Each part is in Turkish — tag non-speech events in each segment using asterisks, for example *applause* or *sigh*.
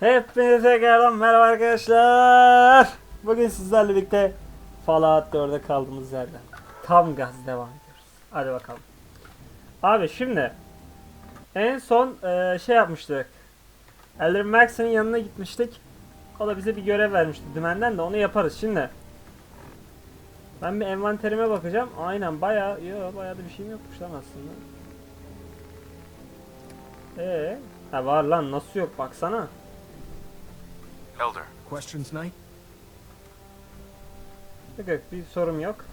Hepinize tekrardan merhaba arkadaşlar. Bugün sizlerle birlikte Fallout 4'e kaldığımız yerden tam gaz devam ediyoruz. Hadi bakalım. Abi şimdi en son e, şey yapmıştık. Elder Max'ın yanına gitmiştik. O da bize bir görev vermişti dümenden de onu yaparız şimdi. Ben bir envanterime bakacağım. Aynen bayağı, yo bayağı da bir şeyim yokmuş lan aslında. Ee, ha var lan nasıl yok baksana. Elder, Questions, Knight? Yok yok bir sorum yok.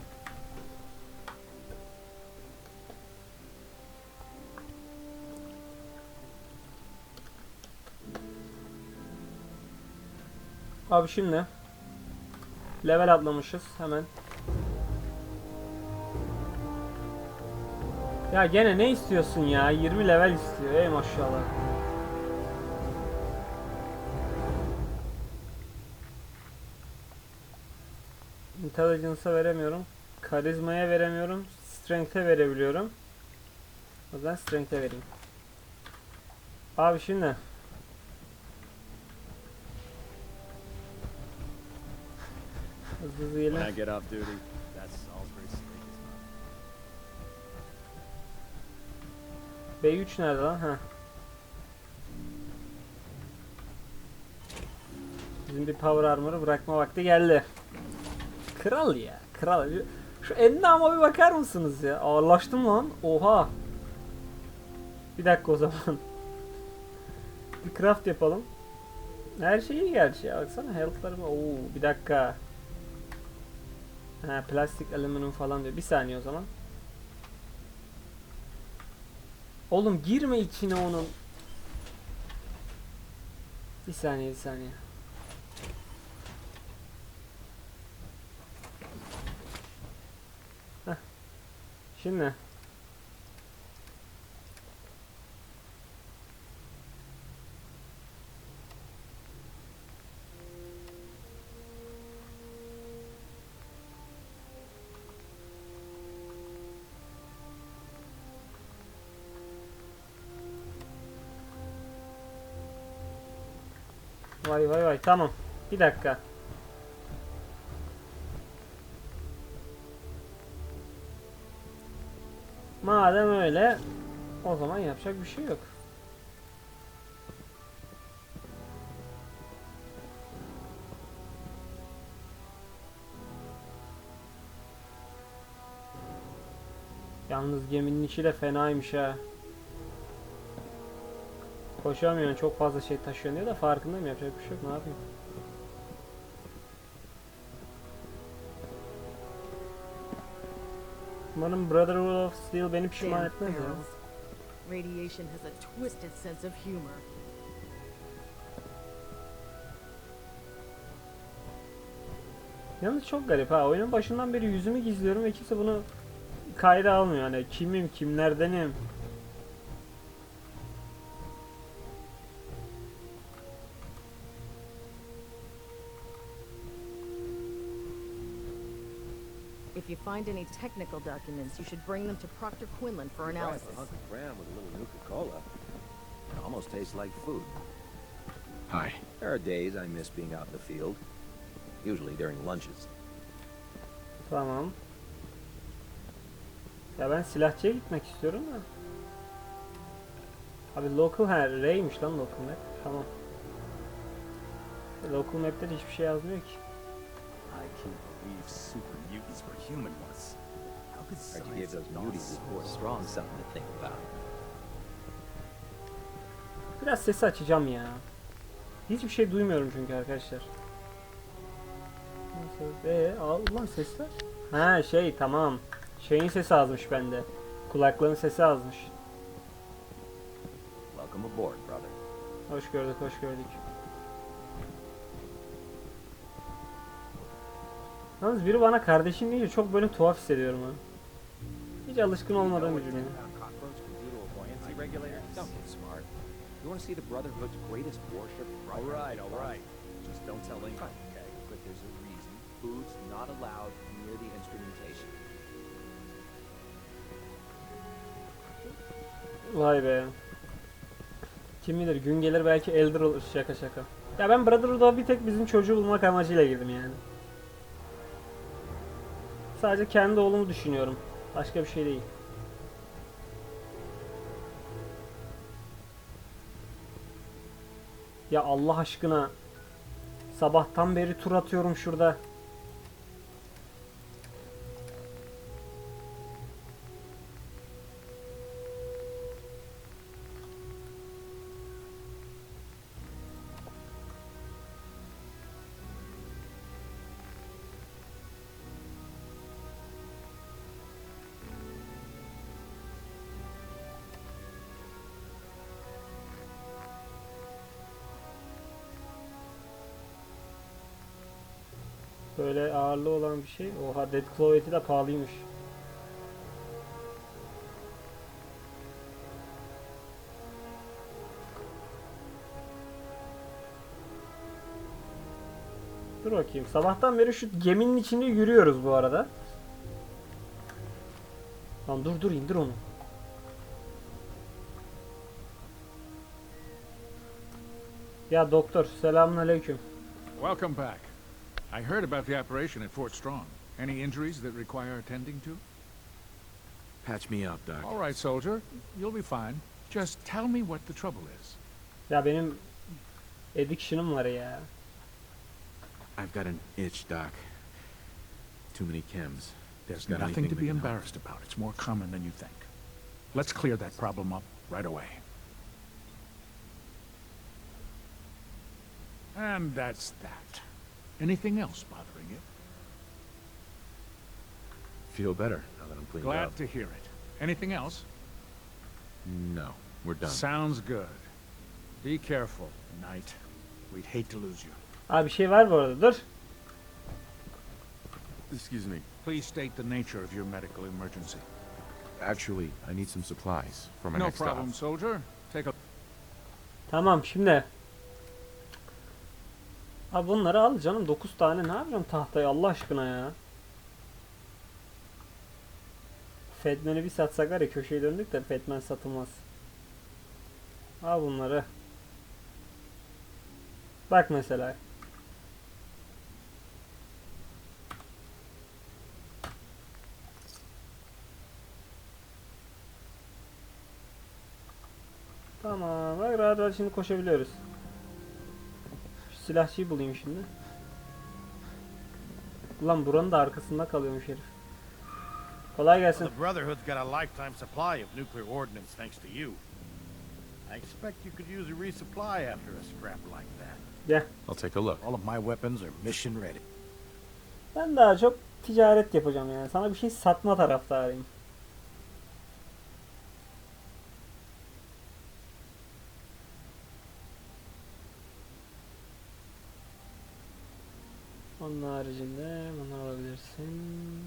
Abi şimdi level atlamışız hemen. Ya gene ne istiyorsun ya? 20 level istiyor. Ey maşallah. Intelligence'a veremiyorum. Karizmaya veremiyorum. Strength'e verebiliyorum. O yüzden Strength'e vereyim. Abi şimdi. Hızlı hızlı mine. B3 nerede lan? Ha. Bizim bir power armor'ı bırakma vakti geldi. Kral ya. Kral. Şu endama bir bakar mısınız ya? Ağırlaştım lan. Oha. Bir dakika o zaman. bir craft yapalım. Her şey iyi gerçi ya. Baksana health'larıma. Oo bir dakika. Ha plastik alüminyum falan diyor. Bir saniye o zaman. Oğlum girme içine onun. Bir saniye bir saniye. Şimdi. Vay vay vay tamam. Bir dakika. Madem öyle o zaman yapacak bir şey yok. Yalnız geminin içi de fenaymış ha. Koşamıyorsun çok fazla şey taşıyorsun diyor da farkındayım yapacak bir şey yok ne yapayım. Umarım Brotherhood of Steel beni pişman etmez ya. Radiation has a twisted sense of humor. Yalnız çok garip ha. Oyunun başından beri yüzümü gizliyorum ve kimse bunu kayda almıyor. Hani kimim, kimlerdenim. If you find any technical documents, you should bring them to Proctor Quinlan for analysis. Right, Uncle Graham with a little Nuka-Cola. It almost tastes like food. Hi. There are days I miss being out in the field. Usually during lunches. Tamam. Ya ben silahçıya gitmek istiyorum da. Abi local ha R'ymiş lan local map. Tamam. Local map'te de hiçbir şey yazmıyor ki. I can't believe super mutants were human once. How could Hard to give those muties so before strong something to think about. Biraz sesi açacağım ya. Hiçbir şey duymuyorum çünkü arkadaşlar. Nasıl? Ee, al lan sesler. Ha şey tamam. Şeyin sesi azmış bende. Kulaklığın sesi azmış. Welcome aboard, brother. Hoş gördük, hoş gördük. Yalnız biri bana kardeşim deyince çok böyle tuhaf hissediyorum ha. Hiç alışkın olmadığım bir cümle. You want to see the Brotherhood's greatest warship? All right, all right. Just don't tell anyone, okay? But there's a reason. Food's not allowed near the instrumentation. Vay be. Kim bilir gün gelir belki Elder olur şaka şaka. Ya ben Brotherhood'a bir tek bizim çocuğu bulmak amacıyla girdim yani. Sadece kendi oğlumu düşünüyorum. Başka bir şey değil. Ya Allah aşkına. Sabahtan beri tur atıyorum şurada. Böyle ağırlığı olan bir şey. Oha Dead Claw eti de pahalıymış. Dur bakayım. Sabahtan beri şu geminin içinde yürüyoruz bu arada. Lan dur dur indir onu. Ya doktor selamünaleyküm. Welcome back. I heard about the operation at Fort Strong. Any injuries that require attending to? Patch me up, Doc. All right, soldier. You'll be fine. Just tell me what the trouble is. Ya benim addiction'ım var ya. I've got an itch, Doc. Too many chems. There's Got nothing to be can help? embarrassed about. It's more common than you think. Let's clear that problem up right away. And that's that. Anything else bothering you? Feel better now that I'm cleaned Glad up. to hear it. Anything else? No, we're done. Sounds good. Be careful, Knight. We'd hate to lose you. Abi bir şey var bu arada dur. Excuse me. Please state the nature of your medical emergency. Actually, I need some supplies for my no next problem, stop. soldier. Take a Tamam şimdi. Abi bunları al canım 9 tane ne yapacağım tahtayı Allah aşkına ya. Fedmen'i bir satsak var ya köşeye döndük de Fedmen satılmaz. Al bunları. Bak mesela. Tamam bak rahat rahat şimdi koşabiliyoruz. Silahçıyı bulayım şimdi. Ulan buranın da arkasında kalıyormuş herif. Kolay gelsin. The Brotherhood's got a lifetime supply of nuclear ordnance thanks to you. I expect you could use a resupply after a scrap like that. Gel. I'll take a look. All of my weapons are mission ready. Ben daha çok ticaret yapacağım yani. Sana bir şey satma taraftarıyım. Onun haricinde bunu alabilirsin.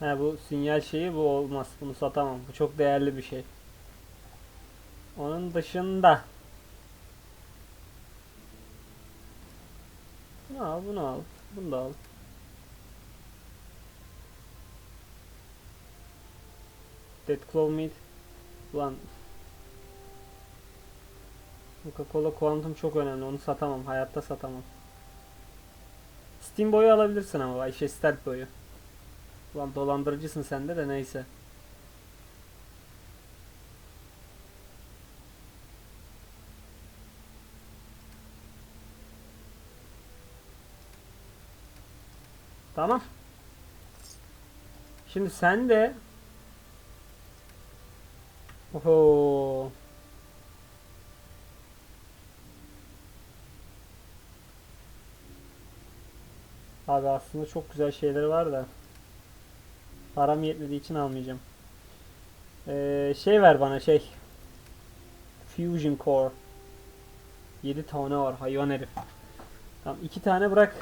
Ha bu sinyal şeyi bu olmaz. Bunu satamam. Bu çok değerli bir şey. Onun dışında Bunu al, bunu al. Bunu da al. Dead Claw Meat. Ulan Coca-Cola Quantum çok önemli. Onu satamam. Hayatta satamam. Steam boyu alabilirsin ama. Ayşe Stealth boyu. Ulan dolandırıcısın sen de de neyse. Tamam. Şimdi sen de Oho. Abi aslında çok güzel şeyleri var da param yetmediği için almayacağım. Ee, şey ver bana şey. Fusion Core. 7 tane var hayvan herif. Tamam 2 tane bırak.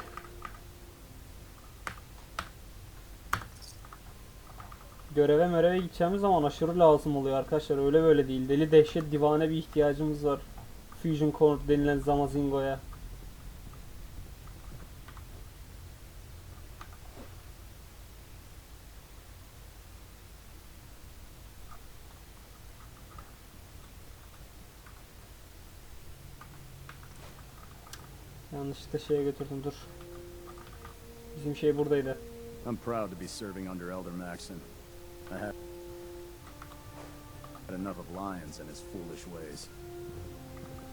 Göreve möreve gideceğimiz zaman aşırı lazım oluyor arkadaşlar. Öyle böyle değil. Deli dehşet divane bir ihtiyacımız var. Fusion Core denilen Zamazingo'ya. Yanlışlıkla şeye götürdüm dur. Bizim şey buradaydı. I'm proud to be serving under Elder Maxon. I had enough of Lyons and his foolish ways.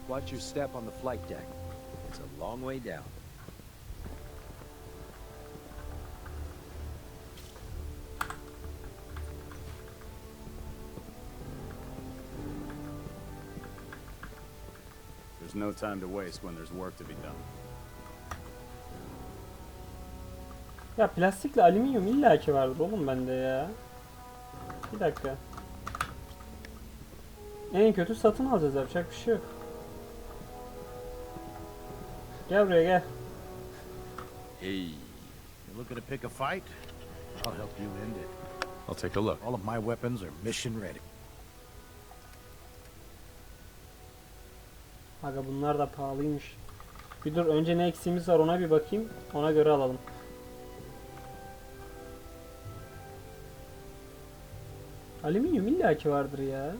Watch your step on the flight deck. It's a long way down. There's no time to waste when there's work to be done. Ya plastikle alüminyum illaki vardır oğlum bende ya. Bir dakika. En kötü satın alacağız yapacak bir şey yok. Gel buraya gel. You looking to pick a fight? I'll help you end it. I'll take a look. All of my weapons are mission ready. Aga bunlar da pahalıymış. Bir dur önce ne eksiğimiz var ona bir bakayım. Ona göre alalım. Alüminyum illaki vardır ya.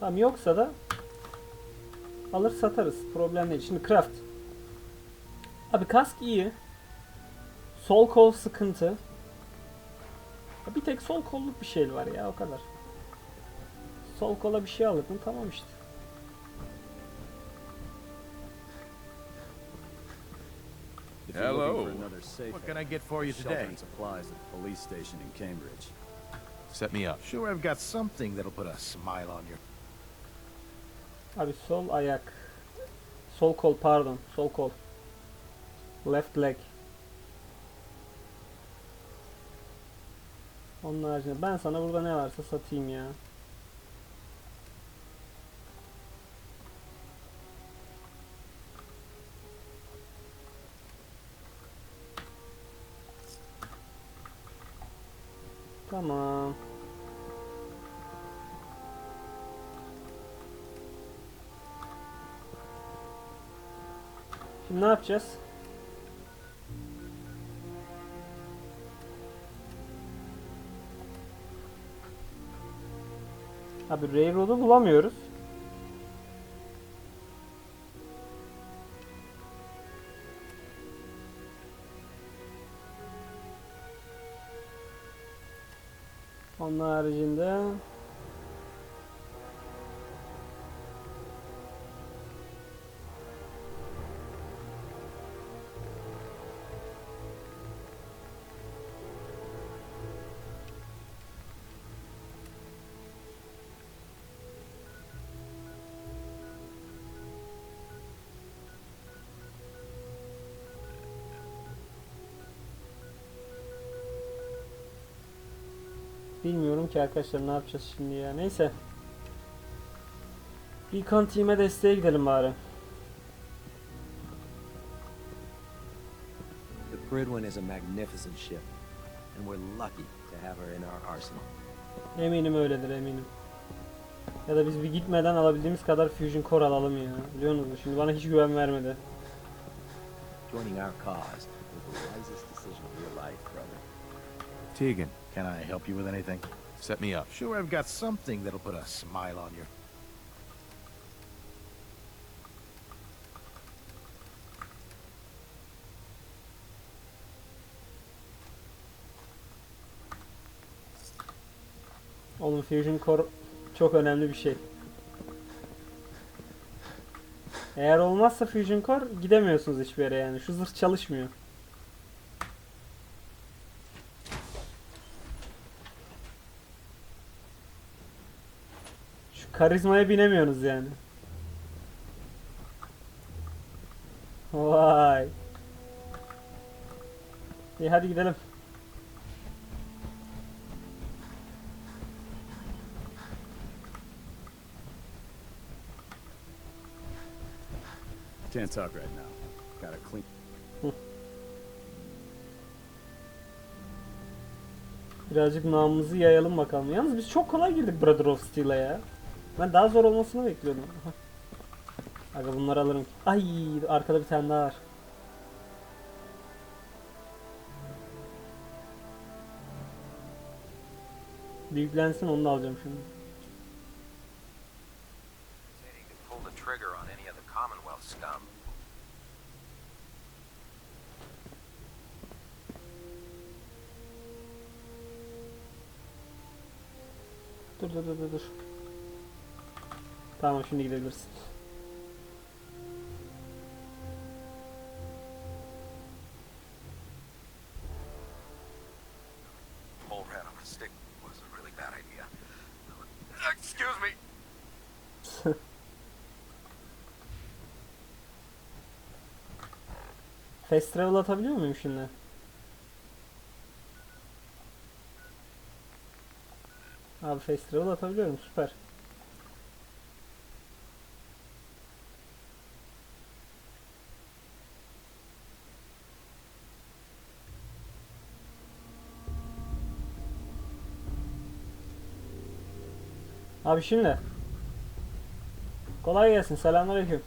Tamam yoksa da alır satarız. Problem değil. Şimdi craft. Abi kask iyi. Sol kol sıkıntı. Bir tek sol kolluk bir şey var ya o kadar. Sol kola bir şey alırdın tamam işte. If you're Hello. for another safe What can I get for you shelter today? and supplies at the police station in Cambridge. Set me up. Sure, I've got something that'll put a smile on your. Abi sol ayak. Sol kol pardon. Sol kol. Left leg. Onun haricinde ben sana burada ne varsa satayım ya. Tamam. Şimdi ne yapacağız? Abi Railroad'u bulamıyoruz. Onun haricinde Bilmiyorum ki arkadaşlar ne yapacağız şimdi ya. Neyse. Beacon Team'e desteğe gidelim bari. The Bridwin is a magnificent ship, and we're lucky to have her in our arsenal. Eminim öyledir eminim. Ya da biz bir gitmeden alabildiğimiz kadar Fusion Core alalım ya. Biliyorsunuz mu? Şimdi bana hiç güven vermedi. Joining our cause was the wisest decision of your life, brother. Tegan, Can I help you with anything? Set me up. Sure, I've got something that'll put a smile on your. Oğlum Fusion Core çok önemli bir şey. Eğer olmazsa Fusion Core gidemiyorsunuz hiçbir yere yani. Şu zırh çalışmıyor. Karizmaya binemiyorsunuz yani. Vay. İyi hadi gidelim. Can't talk right now. Gotta clean. Birazcık namımızı yayalım bakalım. Yalnız biz çok kolay girdik Brother of Steel'a ya. Ben daha zor olmasını bekliyordum. Aga bunları alırım. Ay arkada bir tane daha var. Büyüklensin onu da alacağım şimdi. Dur dur dur dur idea. Excuse me. *laughs* Fast travel atabiliyor muyum şimdi? Abi fast travel atabiliyorum süper. Abi şimdi. Kolay gelsin. Selamünaleyküm.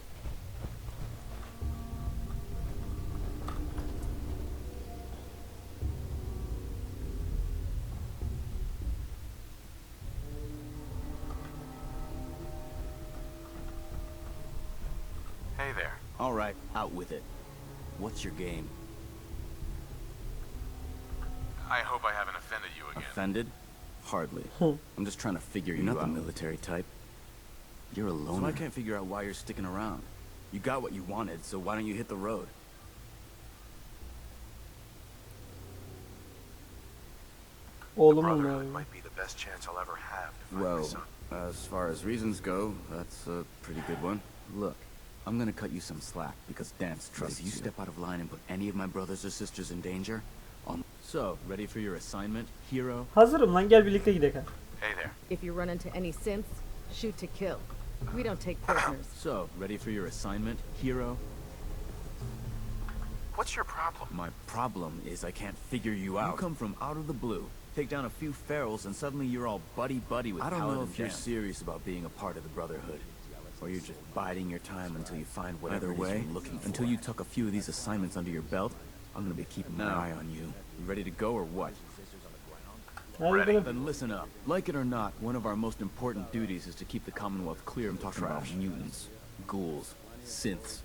Hey there. All right, out with it. What's your game? I hope I haven't offended you again. Offended? Hardly. Hmm. I'm just trying to figure You're you not the military type. You're a loner. So. I can't figure out why you're sticking around. You got what you wanted, so why don't you hit the road? Oğlum mu Brotherhood might be the best chance I'll ever have to find my Well, son. as far as reasons go, that's a pretty good one. Look, I'm gonna cut you some slack because Dance trusts you. If you. you step out of line and put any of my brothers or sisters in danger, I'll... So, ready for your assignment, hero? Hazırım lan gel birlikte gidelim. Hey there. If you run into any synths, shoot to kill. We don't take prisoners. *coughs* So, ready for your assignment, hero? What's your problem? My problem is I can't figure you out. You come from out of the blue, take down a few ferals, and suddenly you're all buddy-buddy with I don't know Paladin if you're Dan. serious about being a part of the Brotherhood. Or you're just biding your time until you find whatever Either way, you're looking for. until you tuck a few of these assignments under your belt, I'm gonna be keeping my Now. eye on you. You ready to go or what? Hadi gidelim. Then listen up. Like it or not, one of our most important duties is to keep the Commonwealth clear of talking about mutants, ghouls, synths.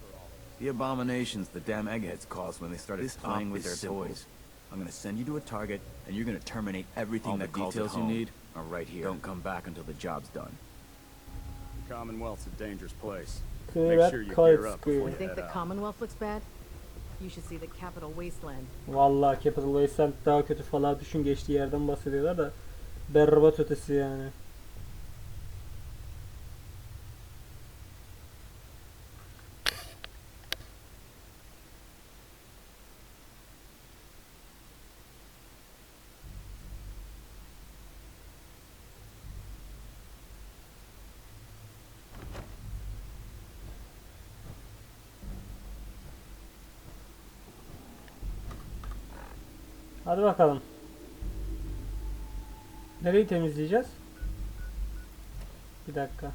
The abominations the damn eggheads caused when they started This playing with their simple. toys. I'm gonna send you to a target, and you're gonna terminate everything All that the calls details at you home need. are right here. Don't come back until the job's done. The Commonwealth's a dangerous place. Make sure you kayıt gear up sıkıyor. before You think the head out. Commonwealth looks bad? Vallahi Capital Wasteland daha kötü falan düşün geçtiği yerden bahsediyorlar da berbat ötesi yani. Hadi bakalım. Nereyi temizleyeceğiz? Bir dakika.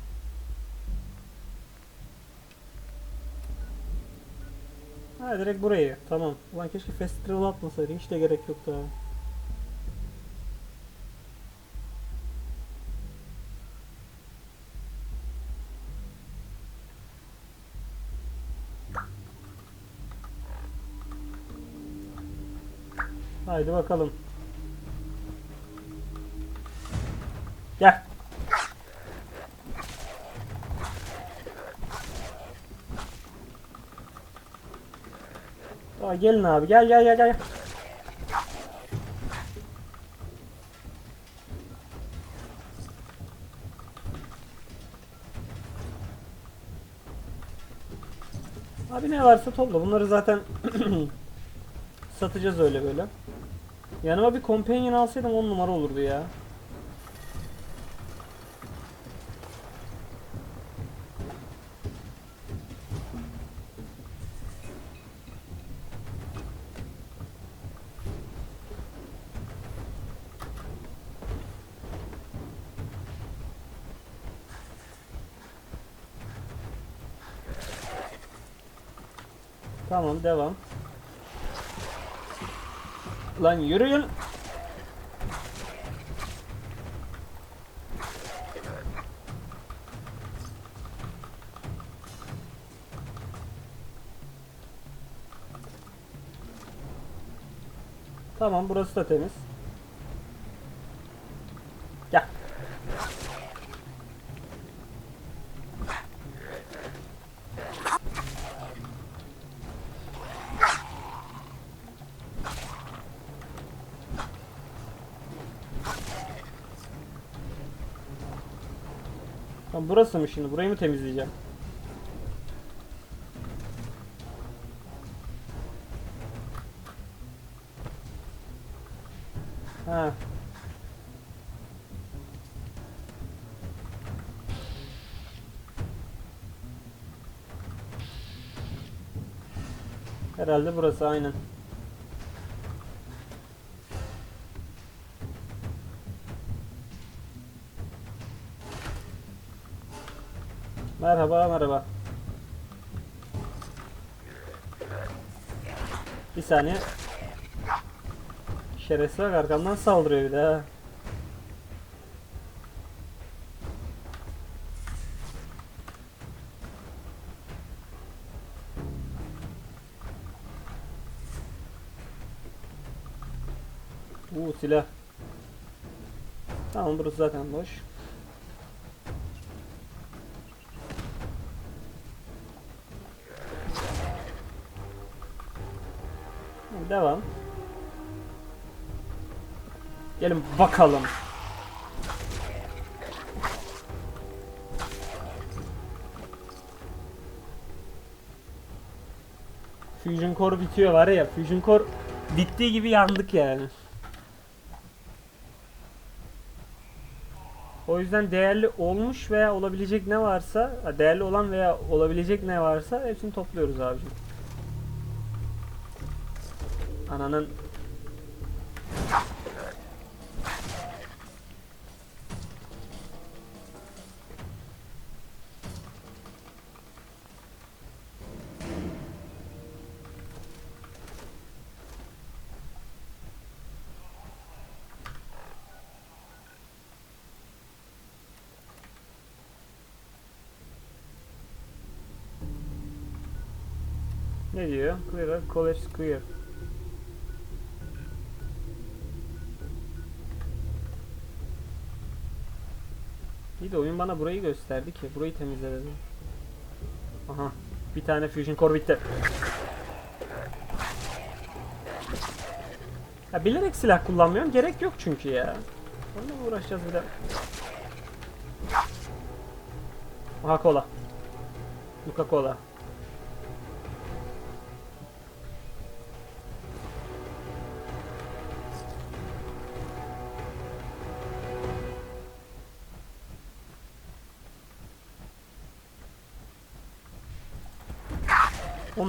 Ha direkt burayı. Tamam. Ulan keşke fast travel atmasaydı. Hiç de gerek yoktu abi. Haydi bakalım. Gel. Aa, gelin abi gel gel gel gel. Abi ne varsa topla. Bunları zaten *clears throat* satacağız öyle böyle. Yanıma bir companion alsaydım on numara olurdu ya. Tamam devam. Lan yürüyün. Tamam burası da temiz. Tamam burası mı şimdi? Burayı mı temizleyeceğim? Ha. Herhalde burası aynen. Merhaba. Bir saniye. Şerefsiz bak arkamdan saldırıyor bir de. Uuu silah. Tamam burası zaten boş. Devam. Gelin bakalım. Fusion Core bitiyor var ya. Fusion Core bittiği gibi yandık yani. O yüzden değerli olmuş veya olabilecek ne varsa, değerli olan veya olabilecek ne varsa hepsini topluyoruz abicim. Ananın Ne diyor? Clear, college clear. İyi de oyun bana burayı gösterdi ki. Burayı temizle. Aha. Bir tane fusion core bitti. Ya bilerek silah kullanmıyorum. Gerek yok çünkü ya. Onunla uğraşacağız bir de? Aha kola. Luka kola.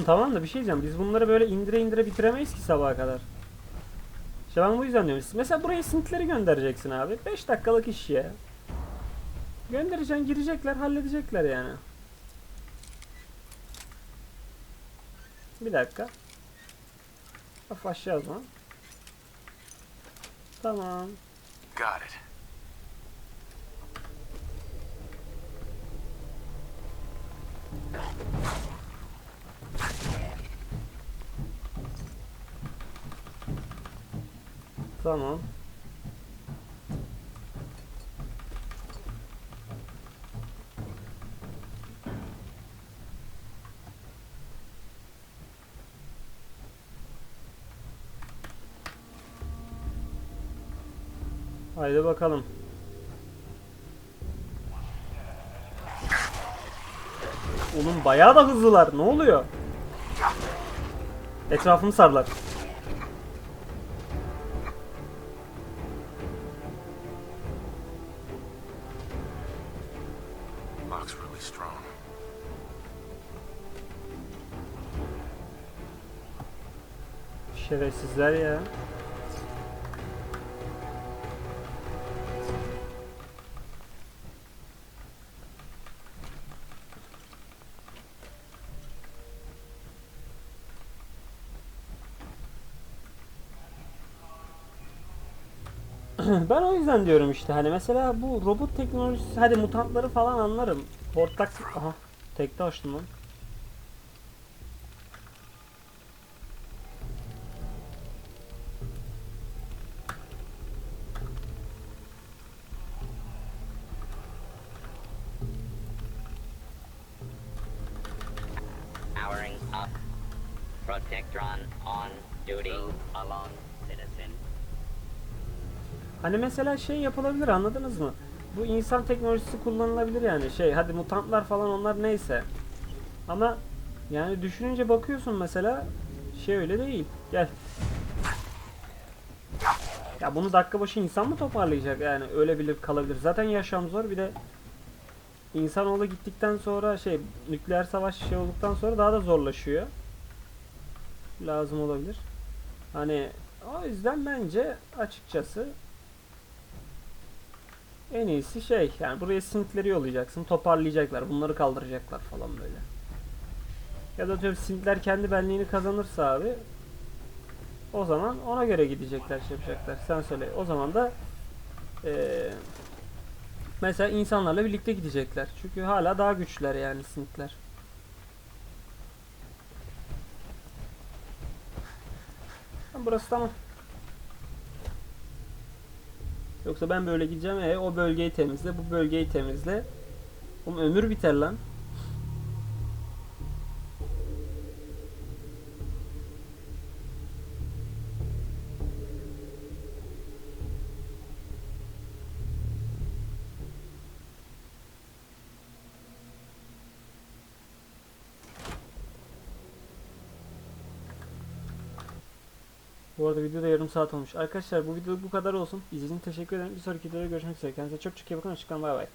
Tamam da bir şey diyeceğim. Biz bunları böyle indire indire bitiremeyiz ki sabaha kadar. İşte ben bu yüzden diyorum. Mesela buraya sintleri göndereceksin abi. 5 dakikalık iş ya. Göndereceksin, girecekler, halledecekler yani. Bir dakika. Hafif aşağı o zaman. Tamam. Got it. Tamam. Haydi bakalım. Oğlum bayağı da hızlılar. Ne oluyor? Etrafımı sarlar. Lock's really strong. Şerefsizler ya. Ben o yüzden diyorum işte hani mesela bu robot teknolojisi hadi mutantları falan anlarım. Hortlak aha tekte açtım lan. Powering up. Protectron on duty. Along. Hani mesela şey yapılabilir anladınız mı? Bu insan teknolojisi kullanılabilir yani şey hadi mutantlar falan onlar neyse. Ama yani düşününce bakıyorsun mesela şey öyle değil. Gel. Ya bunu dakika başı insan mı toparlayacak yani ölebilir kalabilir. Zaten yaşam zor bir de insanoğlu gittikten sonra şey nükleer savaş şey olduktan sonra daha da zorlaşıyor. Lazım olabilir. Hani o yüzden bence açıkçası en iyisi şey yani buraya sintleri yollayacaksın toparlayacaklar bunları kaldıracaklar falan böyle. Ya da diyorum sintler kendi benliğini kazanırsa abi o zaman ona göre gidecekler şey yapacaklar sen söyle o zaman da eee, mesela insanlarla birlikte gidecekler çünkü hala daha güçlüler yani. Tamam, Burası tamam. Yoksa ben böyle gideceğim e o bölgeyi temizle bu bölgeyi temizle. Oğlum ömür biter lan. Bu arada video da yarım saat olmuş. Arkadaşlar bu video bu kadar olsun. İzlediğiniz için teşekkür ederim. Bir sonraki videoda görüşmek üzere. Kendinize çok çok iyi bakın. Hoşçakalın. Bay bay.